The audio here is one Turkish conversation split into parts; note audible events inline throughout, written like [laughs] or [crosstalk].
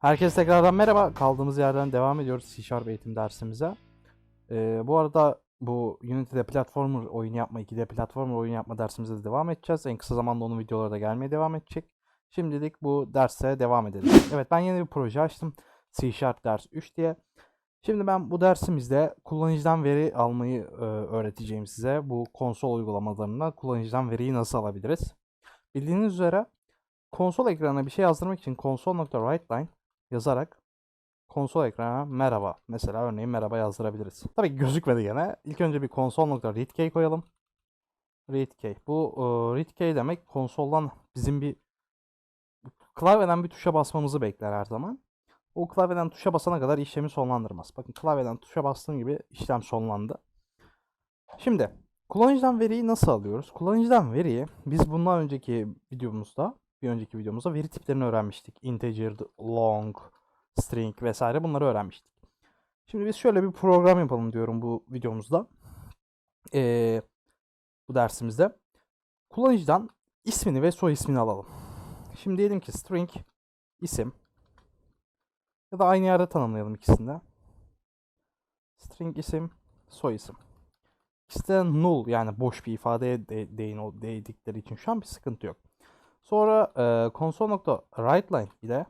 Herkese tekrardan merhaba. Kaldığımız yerden devam ediyoruz C Sharp eğitim dersimize. Ee, bu arada bu Unity'de platformer oyunu yapma, 2D platformer oyunu yapma dersimize de devam edeceğiz. En kısa zamanda onun videoları da gelmeye devam edecek. Şimdilik bu derse devam edelim. Evet ben yeni bir proje açtım. C Sharp ders 3 diye. Şimdi ben bu dersimizde kullanıcıdan veri almayı e, öğreteceğim size. Bu konsol uygulamalarında kullanıcıdan veriyi nasıl alabiliriz? Bildiğiniz üzere konsol ekranına bir şey yazdırmak için console.writeLine yazarak konsol ekranına merhaba mesela örneğin merhaba yazdırabiliriz. Tabii gözükmedi gene. İlk önce bir console.readkey koyalım. Readkey. Bu e, readkey demek konsoldan bizim bir klavyeden bir tuşa basmamızı bekler her zaman. O klavyeden tuşa basana kadar işlemi sonlandırmaz. Bakın klavyeden tuşa bastığım gibi işlem sonlandı. Şimdi kullanıcıdan veriyi nasıl alıyoruz? Kullanıcıdan veriyi biz bundan önceki videomuzda bir önceki videomuzda veri tiplerini öğrenmiştik. Integer, long, string vesaire bunları öğrenmiştik. Şimdi biz şöyle bir program yapalım diyorum bu videomuzda. Ee, bu dersimizde. Kullanıcıdan ismini ve soy ismini alalım. Şimdi diyelim ki string isim ya da aynı yerde tanımlayalım ikisini de. String isim, soy isim. İkisi de null yani boş bir ifadeye de, değin, değdikleri için şu an bir sıkıntı yok. Sonra e, console.writeLine ile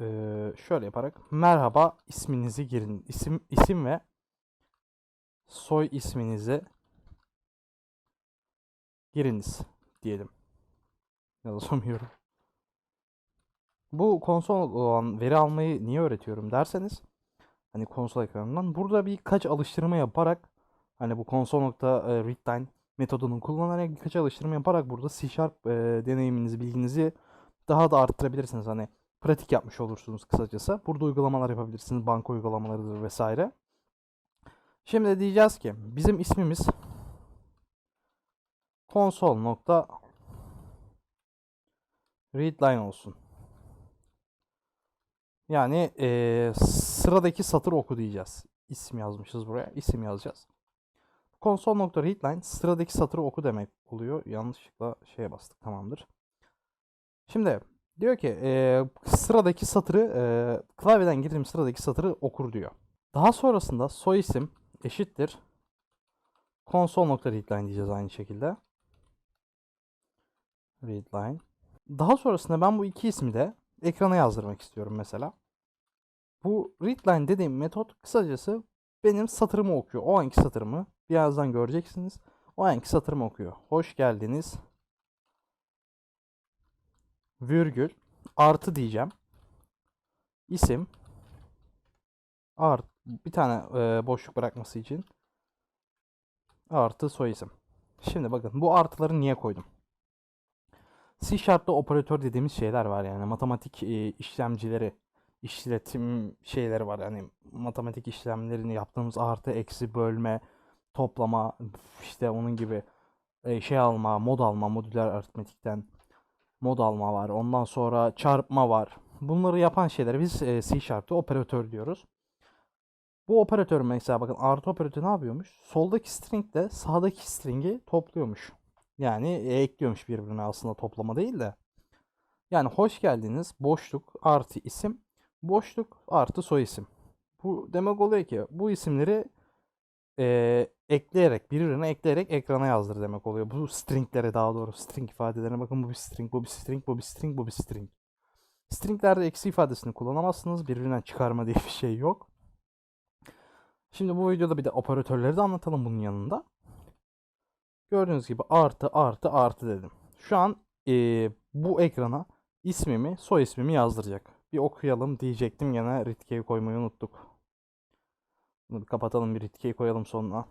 e, şöyle yaparak merhaba isminizi girin. İsim isim ve soy isminizi giriniz diyelim. Yazamıyorum. [laughs] Bu konsol olan veri almayı niye öğretiyorum derseniz hani konsol ekranından burada birkaç alıştırma yaparak hani bu console.readline metodunu kullanarak birkaç alıştırma yaparak burada C Sharp e, deneyiminizi, bilginizi daha da arttırabilirsiniz. Hani pratik yapmış olursunuz kısacası. Burada uygulamalar yapabilirsiniz. Banka uygulamalarıdır vesaire. Şimdi diyeceğiz ki bizim ismimiz console. readline olsun. Yani eee, sıradaki satır oku diyeceğiz. İsim yazmışız buraya. İsim yazacağız. Console.readline sıradaki satırı oku demek oluyor. Yanlışlıkla şeye bastık. Tamamdır. Şimdi diyor ki eee, sıradaki satırı eee, klavyeden girdiğim sıradaki satırı okur diyor. Daha sonrasında soy isim eşittir console.readline diyeceğiz aynı şekilde. Readline. Daha sonrasında ben bu iki ismi de ekrana yazdırmak istiyorum mesela. Bu readline dediğim metot kısacası benim satırımı okuyor. O anki satırımı birazdan göreceksiniz. O anki satırımı okuyor. Hoş geldiniz. Virgül artı diyeceğim. İsim art bir tane e, boşluk bırakması için artı soy isim. Şimdi bakın bu artıları niye koydum? C Sharp'ta operatör dediğimiz şeyler var yani matematik e, işlemcileri, işletim şeyleri var yani matematik işlemlerini yaptığımız artı, eksi, bölme, toplama, işte onun gibi e, şey alma, mod alma, modüler aritmetikten mod alma var. Ondan sonra çarpma var. Bunları yapan şeyleri biz e, C Sharp'ta operatör diyoruz. Bu operatör mesela bakın artı operatörü ne yapıyormuş? Soldaki string ile sağdaki string'i topluyormuş. Yani e, ekliyormuş birbirine aslında toplama değil de. Yani hoş geldiniz boşluk artı isim boşluk artı soy isim. Bu demek oluyor ki bu isimleri e, ekleyerek birbirine ekleyerek ekrana yazdır demek oluyor. Bu stringlere daha doğru string ifadelerine bakın bu bir string bu bir string bu bir string bu bir string. Stringlerde eksi ifadesini kullanamazsınız. Birbirinden çıkarma diye [laughs] bir şey yok. Şimdi bu videoda bir de operatörleri de anlatalım bunun yanında. Gördüğünüz gibi artı artı artı dedim. Şu an eee, bu ekrana ismimi soy ismimi yazdıracak. Bir okuyalım diyecektim gene Ritke'yi koymayı unuttuk. Bunu bir kapatalım bir Ritke'yi koyalım sonuna.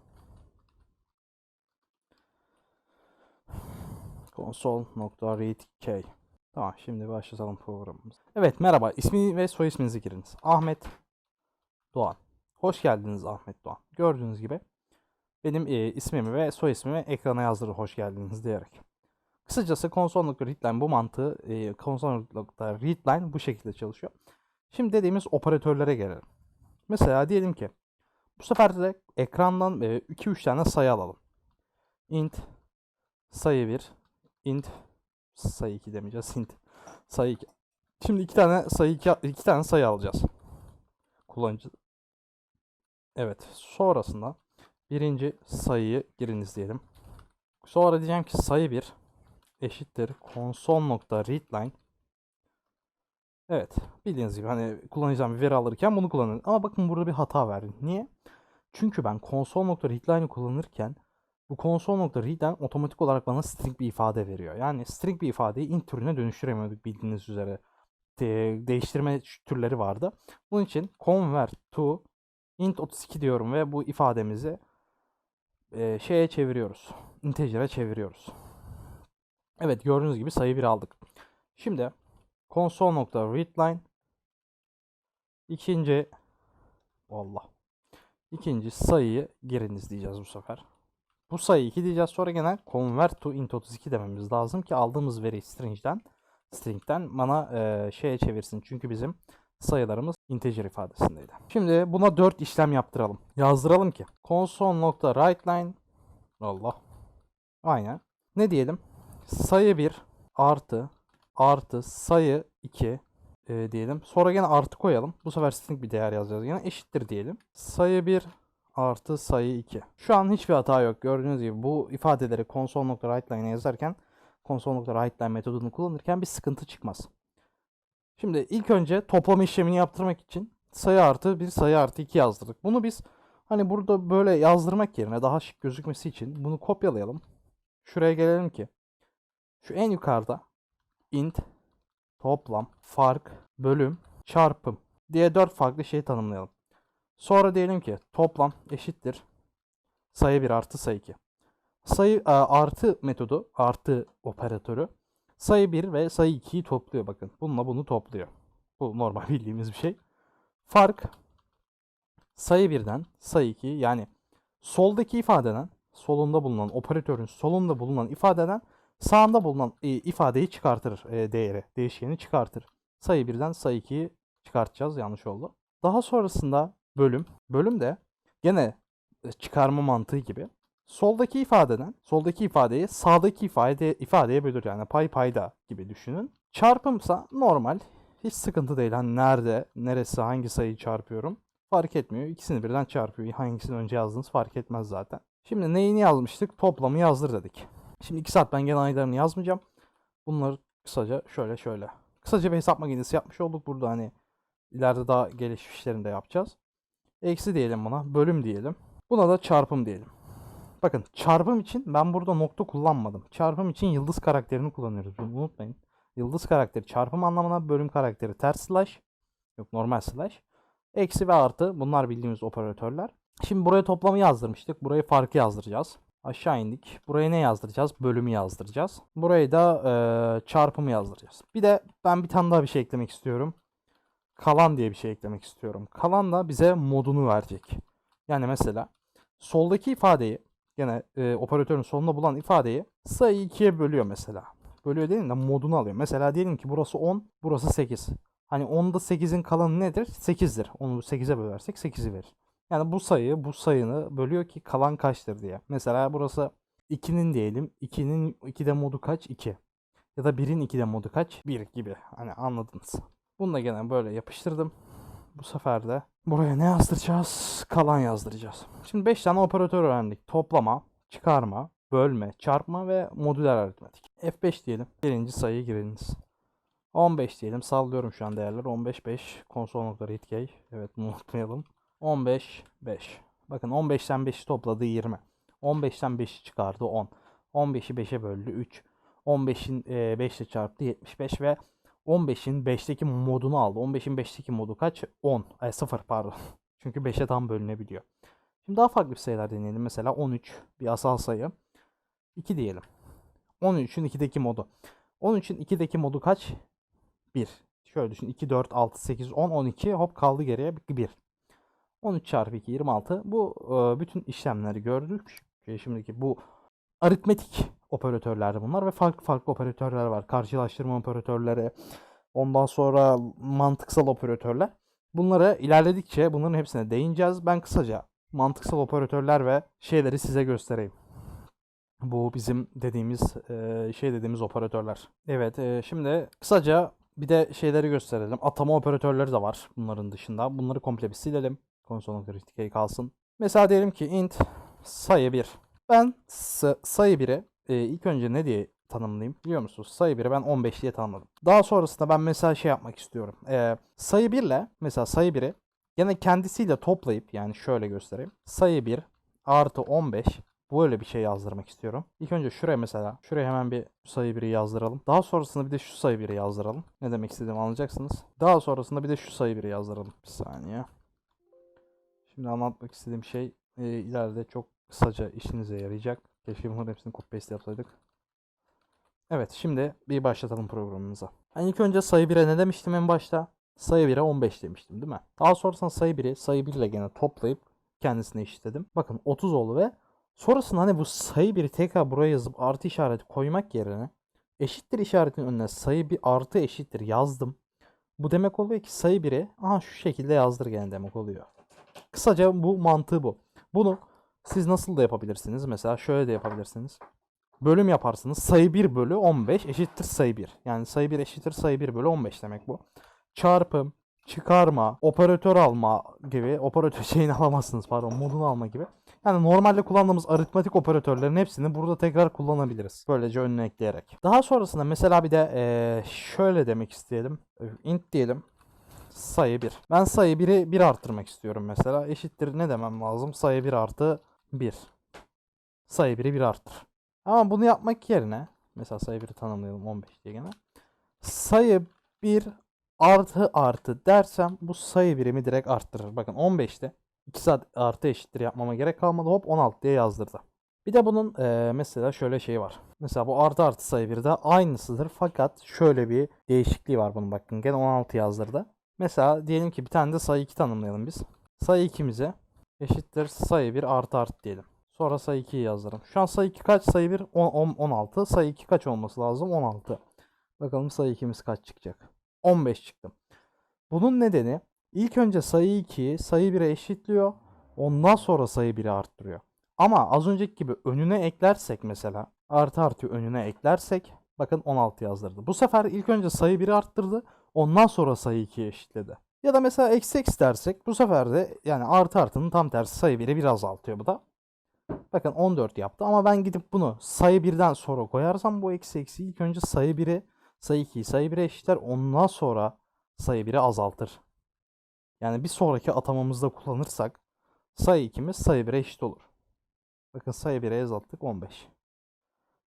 console.readk Tamam şimdi başlatalım programımız. Evet merhaba ismi ve soy isminizi giriniz. Ahmet Doğan. Hoş geldiniz Ahmet Doğan. Gördüğünüz gibi benim e, ismimi ve soy ismimi ekrana yazdırır hoş geldiniz diyerek. Kısacası console.readline bu mantığı e, console.readline bu şekilde çalışıyor. Şimdi dediğimiz operatörlere gelelim. Mesela diyelim ki bu sefer de ekrandan 2-3 tane sayı alalım. int sayı 1, int sayı 2 demeyeceğiz, int Sayı 2. Şimdi iki tane sayı iki, iki tane sayı alacağız. Kullanıcı. Evet. Sonrasında birinci sayıyı giriniz diyelim. Sonra diyeceğim ki sayı 1 eşittir console.readline Evet. Bildiğiniz gibi hani kullanacağım bir veri alırken bunu kullanıyorum. Ama bakın burada bir hata verdim. Niye? Çünkü ben console.readline'ı kullanırken bu console.readline otomatik olarak bana string bir ifade veriyor. Yani string bir ifadeyi int türüne dönüştüremiyorduk bildiğiniz üzere. De- değiştirme türleri vardı. Bunun için convert to int 32 diyorum ve bu ifademizi e, şeye çeviriyoruz. Integer'e çeviriyoruz. Evet gördüğünüz gibi sayı 1 aldık. Şimdi console.readline ikinci Allah ikinci sayıyı giriniz diyeceğiz bu sefer. Bu sayı 2 diyeceğiz sonra gene convert to int 32 dememiz lazım ki aldığımız veri string'den string'den bana e, şeye çevirsin. Çünkü bizim sayılarımız integer ifadesindeydi. Şimdi buna 4 işlem yaptıralım. Yazdıralım ki console.writeline Allah. Aynen. Ne diyelim? Sayı 1 artı artı sayı 2 e, diyelim. Sonra gene artı koyalım. Bu sefer string bir değer yazacağız. Yine eşittir diyelim. Sayı 1 artı sayı 2. Şu an hiçbir hata yok. Gördüğünüz gibi bu ifadeleri console.writeLine'e yazarken console.writeLine metodunu kullanırken bir sıkıntı çıkmaz. Şimdi ilk önce toplama işlemini yaptırmak için sayı artı 1 sayı artı 2 yazdırdık. Bunu biz hani burada böyle yazdırmak yerine daha şık gözükmesi için bunu kopyalayalım. Şuraya gelelim ki şu en yukarıda int toplam, fark, bölüm, çarpım diye dört farklı şey tanımlayalım. Sonra diyelim ki toplam eşittir sayı 1 artı sayı 2. Sayı a, artı metodu, artı operatörü sayı 1 ve sayı 2'yi topluyor bakın. Bununla bunu topluyor. Bu normal [laughs] bildiğimiz bir şey. Fark sayı 1'den sayı 2 yani soldaki ifadeden solunda bulunan operatörün solunda bulunan ifadeden sağında bulunan e, ifadeyi çıkartır e, değeri, değişkeni çıkartır. Sayı 1'den sayı 2'yi çıkartacağız. Yanlış oldu. Daha sonrasında bölüm. Bölüm de gene e, çıkarma mantığı gibi. Soldaki ifadeden, soldaki ifadeyi sağdaki ifade, ifadeye bölür. Yani pay payda gibi düşünün. Çarpımsa normal. Hiç sıkıntı değil. Hani nerede, neresi, hangi sayıyı çarpıyorum fark etmiyor. İkisini birden çarpıyor. Hangisini önce yazdığınız fark etmez zaten. Şimdi neyini yazmıştık? Toplamı yazdır dedik. Şimdi 2 saat ben gene aylarını yazmayacağım. Bunları kısaca şöyle şöyle. Kısaca bir hesap makinesi yapmış olduk. Burada hani ileride daha gelişmişlerini de yapacağız. Eksi diyelim buna. Bölüm diyelim. Buna da çarpım diyelim. Bakın çarpım için ben burada nokta kullanmadım. Çarpım için yıldız karakterini kullanıyoruz. Bunu unutmayın. Yıldız karakteri çarpım anlamına bölüm karakteri ters slash. Yok normal slash. Eksi ve artı bunlar bildiğimiz operatörler. Şimdi buraya toplamı yazdırmıştık. Buraya farkı yazdıracağız. Aşağı indik. Buraya ne yazdıracağız? Bölümü yazdıracağız. Burayı da e, çarpımı yazdıracağız. Bir de ben bir tane daha bir şey eklemek istiyorum. Kalan diye bir şey eklemek istiyorum. Kalan da bize modunu verecek. Yani mesela soldaki ifadeyi yine e, operatörün sonunda bulan ifadeyi sayı 2'ye bölüyor mesela. Bölüyor değil de modunu alıyor. Mesela diyelim ki burası 10, burası 8. Hani 10'da 8'in kalanı nedir? 8'dir. Onu 8'e bölersek 8'i verir. Yani bu sayı bu sayını bölüyor ki kalan kaçtır diye. Mesela burası 2'nin diyelim. 2'nin 2'de modu kaç? 2. Ya da 1'in 2'de modu kaç? 1 gibi. Hani anladınız. Bunu da gene böyle yapıştırdım. Bu sefer de buraya ne yazdıracağız? Kalan yazdıracağız. Şimdi 5 tane operatör öğrendik. Toplama, çıkarma, bölme, çarpma ve modüler aritmetik. F5 diyelim. Birinci sayıyı giriniz. 15 diyelim. Sallıyorum şu an değerler. 15 5 console.readkey. Evet bunu unutmayalım. 15 5. Bakın 15'ten 5'i topladı 20. 15'ten 5'i çıkardı 10. 15'i 5'e böldü 3. 15'in e, 5 ile çarptı 75 ve 15'in 5'teki modunu aldı. 15'in 5'teki modu kaç? 10. E, 0 pardon. [laughs] Çünkü 5'e tam bölünebiliyor. Şimdi daha farklı bir sayılar deneyelim. Mesela 13 bir asal sayı. 2 diyelim. 13'ün 2'deki modu. 13'ün 2'deki modu kaç? 1. Şöyle düşün. 2, 4, 6, 8, 10, 12. Hop kaldı geriye 1. 13 çarpı 2 26. Bu e, bütün işlemleri gördük. Şimdiki bu aritmetik operatörler bunlar ve farklı farklı operatörler var. Karşılaştırma operatörleri, ondan sonra mantıksal operatörler. Bunları ilerledikçe bunların hepsine değineceğiz. Ben kısaca mantıksal operatörler ve şeyleri size göstereyim. Bu bizim dediğimiz e, şey dediğimiz operatörler. Evet e, şimdi kısaca bir de şeyleri gösterelim. Atama operatörleri de var bunların dışında. Bunları komple bir silelim. Konsol.critica'yı kalsın. Mesela diyelim ki int sayı 1. Ben sayı 1'i e, ilk önce ne diye tanımlayayım biliyor musunuz? Sayı 1'i ben 15 diye tanımladım. Daha sonrasında ben mesela şey yapmak istiyorum. E, sayı 1 ile mesela sayı 1'i gene kendisiyle toplayıp yani şöyle göstereyim. Sayı 1 artı 15 böyle bir şey yazdırmak istiyorum. İlk önce şuraya mesela şuraya hemen bir sayı 1'i yazdıralım. Daha sonrasında bir de şu sayı 1'i yazdıralım. Ne demek istediğimi anlayacaksınız. Daha sonrasında bir de şu sayı 1'i yazdıralım. Bir saniye. Şimdi anlatmak istediğim şey e, ileride çok kısaca işinize yarayacak. Keşke bunların hepsini copy paste yapsaydık. Evet şimdi bir başlatalım programımıza. Ben ilk önce sayı 1'e ne demiştim en başta? Sayı 1'e 15 demiştim değil mi? Daha sonrasında sayı 1'i sayı 1 ile gene toplayıp kendisine eşitledim. Bakın 30 oldu ve sonrasında hani bu sayı 1'i tekrar buraya yazıp artı işareti koymak yerine eşittir işaretinin önüne sayı 1 artı eşittir yazdım. Bu demek oluyor ki sayı 1'i aha şu şekilde yazdır gene demek oluyor. Kısaca bu mantığı bu. Bunu siz nasıl da yapabilirsiniz? Mesela şöyle de yapabilirsiniz. Bölüm yaparsınız. Sayı 1 bölü 15 eşittir sayı 1. Yani sayı 1 eşittir sayı 1 bölü 15 demek bu. Çarpım, çıkarma, operatör alma gibi. Operatör [laughs] şeyini alamazsınız pardon modunu alma gibi. Yani normalde kullandığımız aritmatik operatörlerin hepsini burada tekrar kullanabiliriz. Böylece önüne ekleyerek. Daha sonrasında mesela bir de eee, şöyle demek isteyelim. int diyelim sayı 1. Ben sayı 1'i 1 arttırmak istiyorum mesela. Eşittir ne demem lazım? Sayı 1 artı 1. Sayı 1'i 1 arttır. Ama bunu yapmak yerine mesela sayı 1'i tanımlayalım 15 diye gene. Sayı 1 artı artı dersem bu sayı birimi direkt arttırır. Bakın 15'te 2 saat artı eşittir yapmama gerek kalmadı. Hop 16 diye yazdırdı. Bir de bunun eee, mesela şöyle şey var. Mesela bu artı artı sayı 1 de aynısıdır. Fakat şöyle bir değişikliği var bunun bakın. Gene 16 yazdırdı. Mesela diyelim ki bir tane de sayı 2 tanımlayalım biz. Sayı 2'mize eşittir sayı 1 artı artı diyelim. Sonra sayı 2'yi yazdıralım. Şu an sayı 2 kaç? Sayı 1 10, 10, 16. Sayı 2 kaç olması lazım? 16. Bakalım sayı 2'miz kaç çıkacak? 15 çıktı. Bunun nedeni ilk önce sayı 2'yi sayı 1'e eşitliyor. Ondan sonra sayı 1'i arttırıyor. Ama az önceki gibi önüne eklersek mesela artı artı önüne eklersek bakın 16 yazdırdı. Bu sefer ilk önce sayı 1'i arttırdı. Ondan sonra sayı 2'yi eşitledi. Ya da mesela eksi eksi dersek bu sefer de yani artı artının tam tersi sayı 1'i bir azaltıyor bu da. Bakın 14 yaptı ama ben gidip bunu sayı 1'den sonra koyarsam bu eksi eksi ilk önce sayı 1'i sayı 2'yi sayı 1'e eşitler ondan sonra sayı 1'i azaltır. Yani bir sonraki atamamızda kullanırsak sayı 2'miz sayı 1'e eşit olur. Bakın sayı 1'e azalttık 15.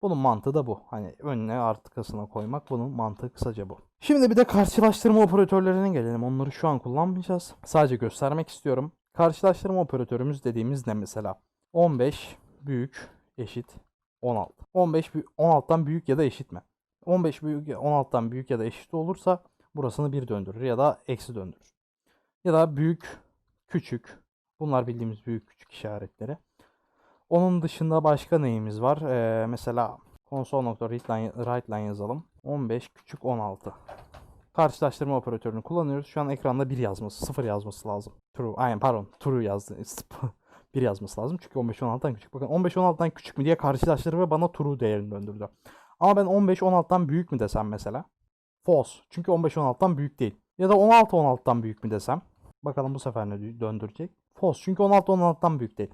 Bunun mantığı da bu. Hani önüne artıkasına koymak bunun mantığı kısaca bu. Şimdi bir de karşılaştırma operatörlerine gelelim. Onları şu an kullanmayacağız. Sadece göstermek istiyorum. Karşılaştırma operatörümüz dediğimiz ne mesela? 15 büyük eşit 16. 15 bü- 16'dan büyük ya da eşit mi? 15 büyük 16'dan büyük ya da eşit olursa burasını 1 döndürür ya da eksi döndürür. Ya da büyük, küçük. Bunlar bildiğimiz büyük küçük işaretleri. Onun dışında başka neyimiz var? Ee, mesela console.writeline writeline yazalım. 15 küçük 16. Karşılaştırma operatörünü kullanıyoruz. Şu an ekranda 1 yazması, 0 yazması lazım. True. Aynen pardon. True yazdı. [laughs] 1 yazması lazım. Çünkü 15 16'dan küçük. Bakın 15 16'dan küçük mü diye karşılaştırdı bana true değerini döndürdü. Ama ben 15 16'dan büyük mü desem mesela? False. Çünkü 15 16'dan büyük değil. Ya da 16 16'dan büyük mü desem? Bakalım bu sefer ne dö- döndürecek? False. Çünkü 16 16'dan büyük değil.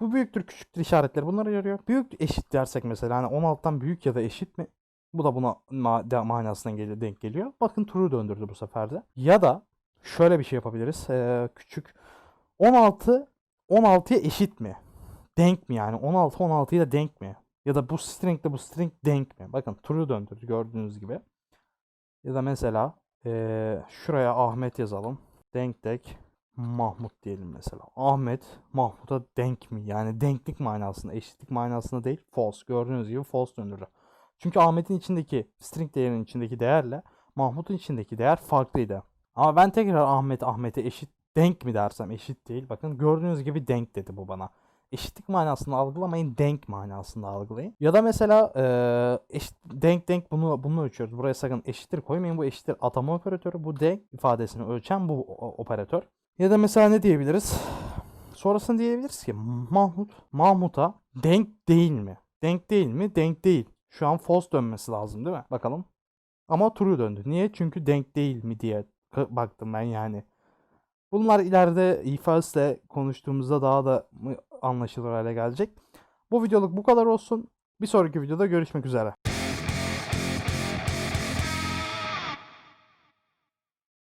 Bu büyüktür küçüktür işaretleri bunları yarıyor. Büyük eşit dersek mesela hani 16'dan büyük ya da eşit mi? Bu da buna ma- de- manasına geliyor, denk geliyor. Bakın true döndürdü bu sefer de. Ya da şöyle bir şey yapabiliriz. Ee, küçük 16 16'ya eşit mi? Denk mi yani? 16 16 ile denk mi? Ya da bu string ile bu string denk mi? Bakın true döndürdü gördüğünüz gibi. Ya da mesela ee, şuraya Ahmet yazalım. Denk denk Mahmut diyelim mesela. Ahmet Mahmut'a denk mi? Yani denklik manasında, eşitlik manasında değil. False. Gördüğünüz gibi false döndürdü. Çünkü Ahmet'in içindeki string değerinin içindeki değerle Mahmut'un içindeki değer farklıydı. Ama ben tekrar Ahmet Ahmet'e eşit denk mi dersem eşit değil. Bakın gördüğünüz gibi denk dedi bu bana. Eşitlik manasında algılamayın, denk manasında algılayın. Ya da mesela eee, eşit, denk denk bunu bunu ölçüyoruz. Buraya sakın eşittir koymayın. Bu eşittir atama operatörü. Bu denk ifadesini ölçen bu operatör. Ya da mesela ne diyebiliriz? Sonrasını diyebiliriz ki Mahmut Mahmut'a denk değil mi? Denk değil mi? Denk değil. Şu an false dönmesi lazım değil mi? Bakalım. Ama true döndü. Niye? Çünkü denk değil mi diye baktım ben yani. Bunlar ileride ifadesle konuştuğumuzda daha da anlaşılır hale gelecek. Bu videoluk bu kadar olsun. Bir sonraki videoda görüşmek üzere.